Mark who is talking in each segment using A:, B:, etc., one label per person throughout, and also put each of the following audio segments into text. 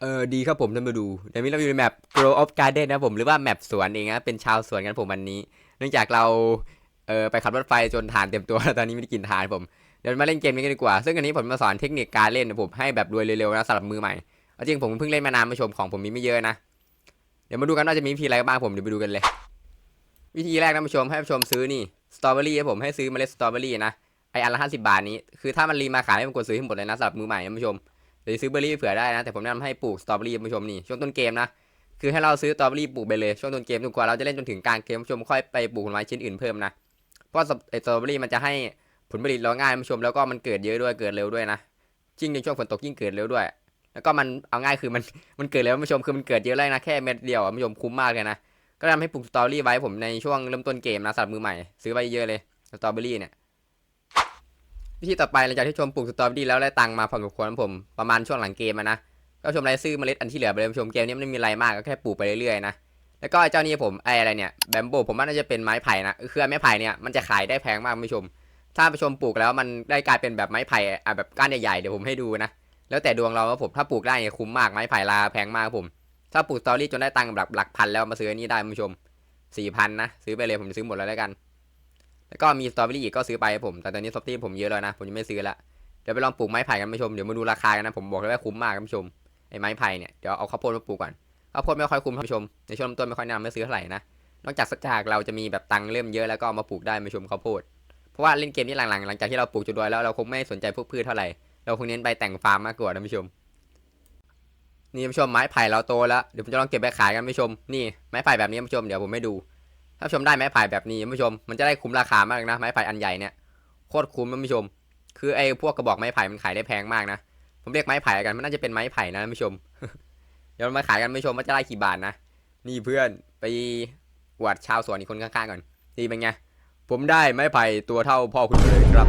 A: เออดีครับผมท่านมาดูเดี๋ยวนี้เราอยู่ในแมป Grow of Garden นะผมหรือว่าแมปสวนเองนะเป็นชาวสวนกันผมวันนี้ เนื่องจากเราเออไปขับรถไฟจนฐานเต็มตัวแล้วตอนนี้ไม่ได้กินฐานผมเดี๋ยวมาเล่นเกมนี้กันดีกว่า ซึ่งอันนี้ผมมาสอนเทคนิคการเล่นนะผมให้แบบรวยเร็วๆนะสำหรับมือใหม่เอาจริงผมเพิ่งเล่นมานานมาชมของผมมีไม่เยอะนะเดี๋ยวมาดูกันว่าจะมีวิธีอะไรบ้างผมเดี๋ยวไปดูกันเลย วิธีแรกนะผู้ชมให้ผู้ชมซื้อนี่สตรอเบอรี่ผมให้ซื้อเมล็ดสตรอเบอรี่นะไออันละห้าสิบาทนี้คือถ้ามันรีมาขายให้ผมกดซื้อให้หมดเลยนะสำหรับมือใหม่นะผู้ชม หรือซื้อเบอร์รี่เผื่อได้นะ แต่ผมแนะนำให้ปลูกสตรอเบอรี่ผู้ชมนี่ช่วงต้นเกมนะคือให้เราซื้อสตรอเบอรี่ปลูกไปเลยช่วงต้นเกมจนกว่าเราจะเล่นจนถึงกลางเกมผู้ชมค่อยไปปลูกผลไม้ชิ้นอื่นเพิ่มนะเพราะไอสตรอเบอรี่มันจะให้ผลผลิตเราง่ายผู้ชมแล้วก็มันเกิดเยอะด้วยเกิดเร็วด้วยนะยิ่งในช่วงฝนตกยิ่งเกิดเร็วด้วย แล้วก็มันเอาง่ายคือมันมันเกิดเร็วผู้ชมคือมันเกิดเยอะเลยนะแค่เม็ดเดียวผู้ชมคุ้มมากเลยนะก็ทำให้ปลูกสตรอเบอรี่ไว้ผมในช่วงเริ่มต้นเกมนะสำหรับมือใหม่ ซื้อไว้เยอะเลยสตรอเบอรี่เนี่ย วิธีต่อไปหลังจากที่ชมปลูกสตรอเบอรี่แล้วได้ตังมาพอสมควรผมประมาณช่วงหลังเกมนะก็ชมรายซื้อเมล็ดอันที่เหลือไปเลยชมเกมนี้ไม่มีอะไรมากก็แค่ปลูกไปเรื่อยๆนะแล้วก็ไอเจ้านี้ผมไอ้อะไรเนี่ยแบมโบผมว่าน่าจะเป็นไม้ไผ่นะคือไม้ไผ่เนี่ยมันจะขายได้แพงมากคุณผู้ชม ถ้าไปชมปลูกแล้วมันได้กลายเป็นแบบไม้ไผ่อะแบบก้านใหญ่ๆเดี๋ยวผมให้ดูนะแล้วแต่ดวงเราว่าผมถ้าปลูกได้เนี่ยคุ้มมากไม้ไผ่ราแพงมากผม ถ้าปลูกสตรอเบอรี่จนได้ตังค์แบบหลักพันแล้วมาซื้ออันนี้ได้คุณผู้ชมสี่พันนะซื้อไปเลยผมซื้อหมดแล้วแล้วกัน แล้วก็มีสตรอเบอรี่อีกก็ซื้อไปผม แต่ตอนนี้สตรอเบอรี่ผมเยอะแล้วนะ ผมยังไม่ซื้อละ เดี๋ยวไปลองปลูกไม้ไผ่กันผู้ชม เดี๋ยวมาดูราคากันนะ ผมบอกเลยว่าคุ้มมากคุณผู้ชม ไอ้ไม้ไผ่เนี่ย เดี๋ยวเอาข้าวโพดมาปลูกก่อน ข้าวโพดไม่ค่อยคุ้มท่านผู้ชม ในช่วงต้นไม่ค่อยแนะนำไม่ซื้อเท่าไหร่นะ นอกจากสักจากเราจะมีแบบตังเริ่มเยอะแล้วก็มาปลูกได้ผู้ชมข้าวโพด เพราะว่าเล่นเกมนี้หลังๆ หลังจากที่เราปลูกจนรวยแล้วเราคงไม่สนใจพวกพืชเท่าไหร่ เราคงเน้นไปแต่งฟาร์มมากกว่าท่านผู้ชมนี่ท่านผู้ชมไม้ไผ่เราโตแล้วเดี๋ยวผมจะลองเก็บไปขายกันท่านผู้ชม นี่ไม้ไผ่แบบนี้ท่านผู้ชมเดี๋ยวผมให้ดู ถ้าผู้ชมได้ไม้ไผ่แบบนี้ท่านผู้ชม มันจะได้คุ้มราคามากนะ ไม้ไผ่อันใหญ่เนี่ยโคตรคุ้มท่านผู้ชม คือไอ้พวกกระบอกไม้ไผ่มันขายได้แพงมากนะ ผมเรียกไม้ไผ่กัน มันน่าจะเป็นไม้ไผ่นะท่านผู้ชม เดี๋ยวมาขายกันท่านผู้ชมว่าจะได้กี่บาทนะ นี่เพื่อนไปอวดชาวสวนอีกคนข้างๆก่อนนี่เป็นไง ผมได้ไม้ไผ่ตัวเท่าพ่อคุณเลยครับ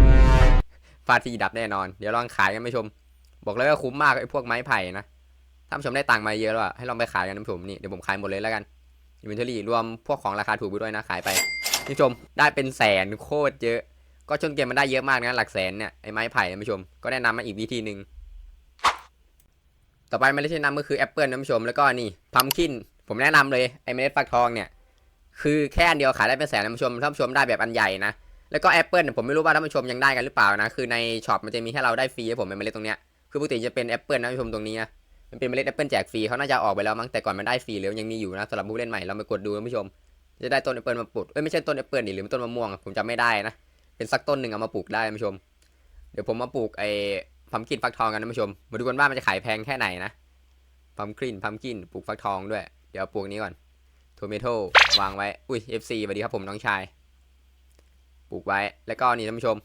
A: ฟาดทีดับแน่นอน เดี๋ยวลองขายกันท่านผู้ชม บอกเลยว่าคุ้มมากไอ้พวกไม้ไผ่นะถ้าท่านผู้ชมได้ตังค์มาเยอะแล้วอะให้ลองไปขายกันท่านผู้ชมนี่เดี๋ยวผมขายหมดเลยแล้วกัน อินเวนทอรี่รวมพวกของราคาถูกไปด้วยนะขายไปท่านชมได้เป็นแสนโคตรเยอะ ก็ชนเกมมันได้เยอะมากนะหลักแสนเนี่ยไอ้ไม้ไผ่ท่านผู้ชม ก็แนะนำมาอีกวิธีหนึ่งต่อไปเมล็ดที่แนะนำก็คือแอปเปิลท่านผู้ชมแล้วก็นี่พัมคินผมแนะนำเลยไอ้เมล็ดฟักทองเนี่ยคือแค่อันเดียวขายได้เป็นแสนท่านผู้ชมท่านผู้ชมได้แบบอันใหญ่นะแล้วก็แอปเปิลผมไม่รู้ว่าท่านผู้ชมยังได้กันหรือเปล่านะคือในช็อปมันจะมีให้เราได้ฟรีผมเป็นเมล็ดตรงเนี้ยคือปกติจะเป็นแอปเปิลนะท่านผู้ชมตรงนี้นะ มันเป็นเมล็ดแอปเปิลแจกฟรีเขาน่าจะออกไปแล้วมั้งแต่ก่อนมันได้ฟรีหรือยังมีอยู่นะสำหรับผู้เล่นใหม่เราไปกดดูท่านผู้ชม จะได้ต้นแอปเปิลมาปลูกเอ้ยไม่ใช่ต้นแอปเปิลนี่หรือต้นมะม่วงผมจำไม่ได้นะเป็นสักต้นหนึ่งเอามาปลูกได้ท่านผู้ชม เดี๋ยวผมมาปลูกไอ้พัมกินฟักทองกันท่านผู้ชม มาดูกันว่ามันจะขายแพงแค่ไหนนะพัมกินพัมกินปลูกฟักทองด้วยเดี๋ยวปลูกนี้ก่อนโทเมโตวางไว้อุ้ย FC สวัสดีครับผมน้องชายปลูกไว้แล้วก็นี่ท่านผู้ชม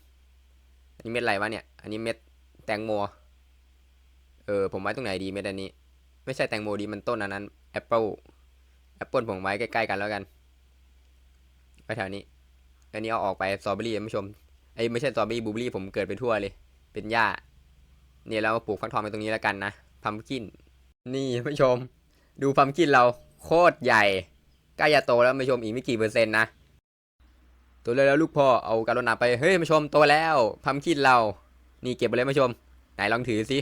A: อันนี้เม็ดอะไรวะเนี่ย อันนี้เม็ดแตงโม เออผมไว้ตรงไหนดีเม็ดอันนี้ ไม่ใช่แตงโมดีมันต้นอันนั้นแอปเปิลแอปเปิลผมไว้ใกล้ๆกันแล้วกันไปแถวนี้ อันนี้เอาออกไปสตรอเบอรี่ท่านผู้ชมไอ้ไม่ใช่สตรอเบอรี่บลูเบอรี่ผมเกิดไปทั่วเลย เป็นหญ้าเนี่ยเรามาปลูกฟักทองไปตรงนี้แล้วกันนะพัมกิน นี่ท่านผู้ชม ดูพัมกินเราโคตรใหญ่ใกล้จะโตแล้วท่านผู้ชมอีกไม่กี่เปอร์เซ็นต์นะโตัวแล้วลูกพ่อเอาการุณาไปเฮ้ยท่านผู้ชมโตแล้วพัมกินเรา นี่เก็บไปเลยท่านผู้ชม ไหนลองถือสิ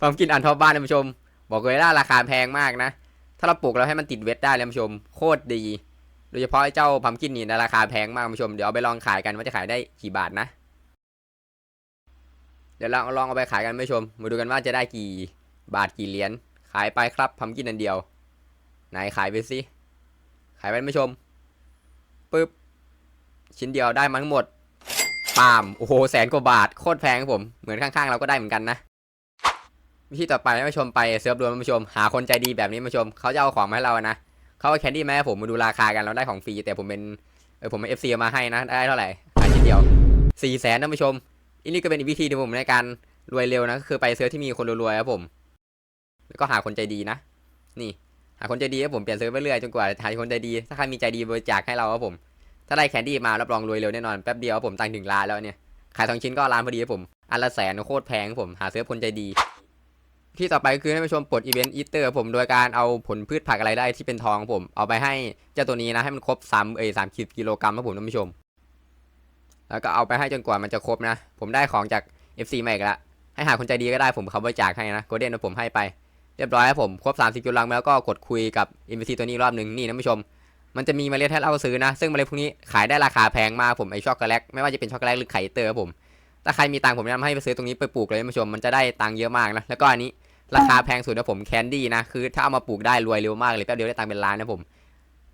A: พัมกินอันทอบบ้านท่านผู้ชม บอกเลยว่าราคาแพงมากนะ ถ้าเราปลูกเราให้มันติดเวทได้ท่านผู้ชม โคตรดี โดยเฉพาะไอ้เจ้าพัมกินนี่นะราคาแพงมากคุณผู้ชม เดี๋ยวเอาไปลองขายกันว่าจะขายได้กี่บาทนะ เดี๋ยวเราลองเอาไปขายกันคุณผู้ชม มาดูกันว่าจะได้กี่บาทกี่เหรียญ ขายไปครับพัมกินอันเดียว ไหนขายไปสิ ขายไปคุณผู้ชมปึ๊บ ชิ้นเดียวได้มาทั้งหมด ปาล์มโอ้โหแสนกว่าบาทโคตรแพงครับผมเหมือนข้างๆ เราก็ได้เหมือนกันนะวิธีต่อไปให้ผู้ชมไปเซิร์ฟรวมผู้ชม หาคนใจดีแบบนี้ผู้ชมเขาจะเอาของมาให้เรานะเขาเอาแคนดี้มาให้ผมมาดูราคากันเราได้ของฟรีแต่ผมเป็นเออผมเป็นเอฟซีมาให้นะได้เท่าไหร่ขายชิ้นเดียวสี่แสนนะผู้ชมอันนี้ก็เป็นอีกวิธีหนึงผมในการรวยเร็วนะก็คือไปเซิร์ฟที่มีคนรวยๆครับผม แล้วก็หาคนใจดีนะ นี่ หาคนใจดีครับผมเปลี่ยนเซิร์ฟไปเรื่อยจนกว่าหาคนใจดี ถ้าใครมีใจดีบริจาคให้เราครับผม ถ้าได้แคนดี้มารับรองรวยเร็วแน่นอนแป๊บเดียวผมตังค์ถึงล้านแล้วเนี่ยขายสองชิ้นก็ล้านพอดีครับผมอันละแสนโคตรแพงผมหาเซิร์ฟคนใจดีที่ต่อไปก็คือให้ผู้ชมปลดอีเวนต์อีเตอร์ผมโดยการเอาผลพืชผักอะไรได้ที่เป็นทองผมเอาไปให้เจ้าตัวนี้นะให้มันครบสามเอ้ยสามกิโลกรัมครับผมท่านผู้ชม แล้วก็เอาไปให้จนกว่ามันจะครบนะ ผมได้ของจาก FC มาอีกแล้วให้หาคนใจดีก็ได้ผมเขาบริจาคให้นะโกลเด้นผมให้ไปเรียบร้อยครับผมครบ30กิโลลังแล้วก็กดคุยกับ NPC ตัวนี้รอบหนึ่งนี่นะผู้ชม มันจะมีเมล็ดให้เราซื้อนะ ซึ่งเมล็ดพวกนี้ขายได้ราคาแพงมากผมไอช็อกโกแลตไม่ว่าจะเป็นช็อกโกแลตหรือไข่เตอร์ครับผมถ้าใครมีตังค์ผมแนะนำให้ไปซื้อตรงนี้ไปปลูกเลยนผู้ชมมันจะได้ตังค์เยอะมากนะแล้วก็อันนี้ราคาแพงสุดนะผมแคนดี้นะคือถ้าเอามาปลูกได้รวยเร็วมากเลยแป๊บเดียวได้ตังค์เป็นล้านนะผม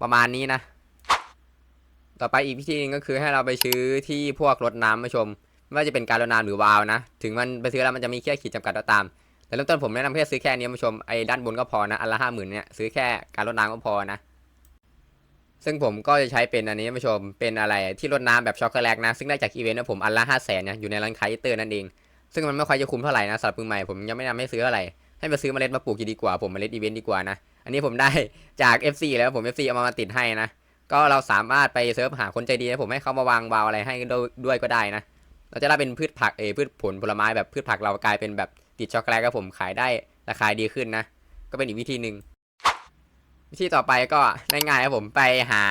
A: ประมาณนี้นะ ต่อไปอีกวิธีหนึงก็คือให้เราไปซื้อที่พวกรถน้ำผู้ชมไม่ว่าจะเป็นการรดน้ำหรือวาวนะ ถึงมันไปซื้อแล้วมันจะมีแค่ขีดจำกัดก็ตามแต่เริ่มต้นผมแนะนำแค่ซื้อแค่นี้ผู้ชมไอ้ด้านบนก็พอนะอันละห้าหมื่นเนี่ยซื้อแค่การรดน้ำก็พอนะ ซึ่งผมก็จะใช้เป็นอันนี้ผู้ชม เป็นอะไรที่รดน้ำแบบช็อกโกแลตนะ ซึ่งได้จากอีเวนต์นะผมอันละห้าแสนเนี่ยอยู่ในร้านขาเตอร์นั่นเอง ซึ่งมันไม่ค่อยจะคุ้มเท่าไหร่นะสำหรับมือใหม่ผมยังไม่นะนำให้ซื้ออะไร ให้มาซื้อเมล็ดมาปลูกดีกว่า ผมเมล็ดอีเวนต์ดีกว่านะ อันนี้ผมได้จาก FC แล้วผม FC เอามามาติดให้นะ ก็เราสามารถไปเซิร์ฟหาคนใจดีนะผมให้เขามาวางวาวอะไรให้ด้วยก็ได้นะ เราจะได้เป็นพืชผักเอพืชผลผลไม้แบบพืชผักเรากลายเป็นแบบติดช็อกโกแลตครับผมขายได้ราคาดีขึ้นนะ ก็เป็นอีกวิธีหนึ่ง วิธีต่อไปก็ง่ายๆครับผมไปหา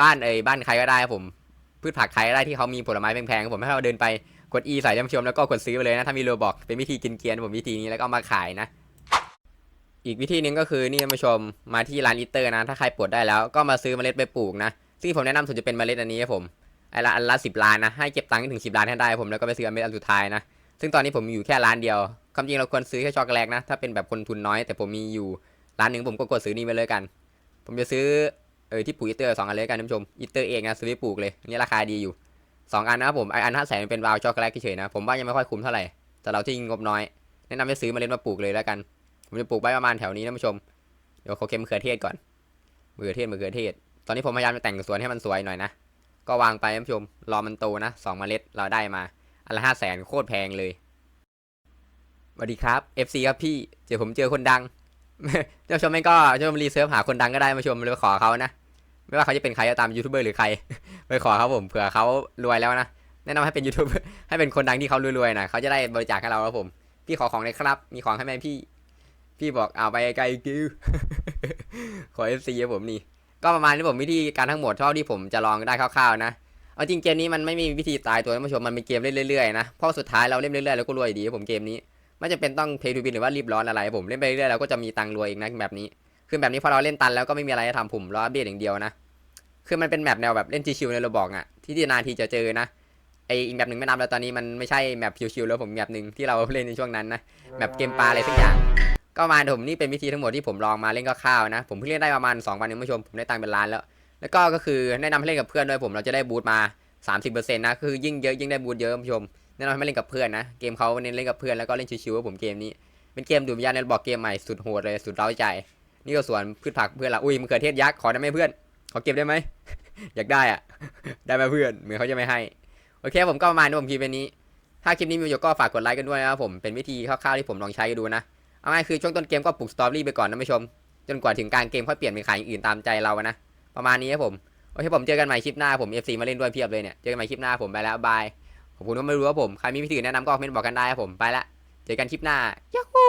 A: บ้านเอยบ้านใครก็ได้ครับผมพืชผักใครก็ได้ที่เขามีผลไม้แพงๆครับผมให้เราเดินไปกด E ใส่ท่านผู้ชมแล้วก็กดซื้อไปเลยนะถ้ามีโลบอกเป็นวิธีกินเกียนผมวิธีนี้แล้วก็มาขายนะ อีกวิธีนึงก็คือนี่ท่านผู้ชมมาที่ร้านอีเตอร์นะ ถ้าใครปวดได้แล้วก็มาซื้อเมล็ดไปปลูกนะซึ่งผมแนะนำสุดจะเป็นเมล็ดอันนี้ครับผมไอ้ละอันละสิบล้านนะให้เก็บตังค์ถึงสิบล้านให้ได้ผมแล้วก็ไปซื้อเมล็ดอันสุดท้ายนะซึ่งตอนนี้ผมมีอยู่แค่ร้านเดียวความจริงเราควรซื้อแค่ช็อกโกแลตนะถ้าเป็นแบบคนทุนน้อย แต่ผมมีอยู่ ร้านหนึ่งผมก็กดซื้อนี่ไปเลยกัน ผมจะซื้อเออที่ปลูกอีเตอร์สองอันเลยกันท่านผู้ชมอีเตอร์เองนะซื้อไปปลูกเลยนี่ราคาดีอยู่สองอันนะครับผมไออันห้าแสนเป็นวาวช็อกโกแลตเฉยๆนะผมว่ายังไม่ค่อยคุ้มเท่าไหร่แต่เราที่งบน้อยแนะนำให้ซื้อมาเล่นมาปลูกเลยแล้วกัน ผมจะปลูกไว้ประมาณแถวนี้นะผู้ชมเดี๋ยวเขาเค็มเขือเทศก่อนมะเขือเทศมะเขือเทศ ตอนนี้ผมพยายามจะแต่งสวนให้มันสวยหน่อยนะก็วางไปท่านผู้ชมรอมันโตนะสองเมล็ดเราได้มาอันละห้าแสนโคตรแพงเลยสวัสดีครับ FC ครับพี่เจอผมเจอคนดัง ท่าชมไม่ก็ท่านผู้ชมรีเซิร์ฟหาคนดังก็ได้มาชมเลยขอเขานะ ไม่ว่าเขาจะเป็นใครก็ตามยูทูบเบอร์หรือใครไปขอเขาผมเผื่อเขารวยแล้วนะแนะนำให้เป็นยูทูบให้เป็นคนดังที่เขารวยๆนะเขาจะได้บริจาคให้เราครับผม พี่ขอของเลยครับ มีของให้ไหมพี่ พี่บอกเอาไปไกลกิ้วขอ FC ครับผมนี่ ก็ประมาณนี้ผมวิธีการทั้งหมดเท่าที่ผมจะลองได้คร่าวๆนะเอาจริงเกมนี้มันไม่มีวิธีตายตัวท่านผู้ชมมันเป็นเกมเล่นเรื่อยๆนะเพราะสุดท้ายเราเล่นเรื่อยๆแล้วก็รวยดีผมเกมนี้ ไม่จำเป็นต้องเพย์ทูบินหรือว่ารีบร้อนอะไร ผมเล่นไปเรื่อยๆแล้วก็จะมีตังค์รวยเองนะแบบนี้ คือแบบนี้พอเราเล่นตันแล้วก็ไม่มีอะไรทำผมรออัปเดตอย่างเดียวนะ คือมันเป็นแมปแนวแบบเล่นชิวๆในเราบอกอะ ที่นานทีจะเจอนะไออีกแบบหนึ่งไม่นับแล้วตอนนี้มันไม่ใช่แมปชิวๆแล้วผมแบบหนึ่งที่เราเล่นในช่วงนั้นนะแมปเกมปลาอะไรสักอย่าง ก็มาผมนี่เป็นวิธีทั้งหมดที่ผมลองมาเล่นก็คร่าวนะ ผมเพิ่งเล่นได้ประมาณ2วันเองผู้ชมผมได้ตังค์เป็นล้านแล้ว แล้วก็ก็คือแนะนำให้เล่นกับเพื่อนด้วยผมเราจะได้บูทมา 30%นะคือยิ่งเยอะยิ่งได้บูทเยอะผู้ชม แนะนำให้มาเล่นกับเพื่อนนะเกมเขาเน้นเล่นกับเพื่อนแล้วก็เล่นชิวๆว่าผมเกมนี้เป็นเกมดูดวิญญาณในบอกเกมใหม่สุดโหดเลยสุดเร้าใจ นี่ก็สวนพืชผักเพื่อนละอุ้ยมะเขือเทศยักษ์ขอได้ไหมเพื่อน ขอเก็บได้ไหม อยากได้อะได้ไหมเพื่อนเหมือนเขาจะไม่ให้ โอเคผมก็ประมาณนี้ผมคลิปนี้ ถ้าคลิปนี้มีประโยชน์ก็ฝากกดไลค์กันด้วยนะครับผมเป็นวิธีคร่าวๆที่ผมลองใช้ดูนะเอาง่ายคือช่วงต้นเกมก็ปลุกสตอรี่ไปก่อนนะผู้ชม จนกว่าถึงกลางเกมค่อยเปลี่ยนเป็นขายอย่างอื่นตามใจเราอะนะประมาณนี้ครับผมโอเคผมเจอกันใหม่คลิปหน้าผม FC มาเล่นด้วยเพียบเลยเนี่ยเจอกันใหม่คลิปหน้าผมไปแล้วบาย ขอบคุณที่มารู้ว่าผม ใครมีวิธีแนะนำก็คอมเมนต์บอกกันได้ครับผม ไปละ เจอกันคลิปหน้ายัฮู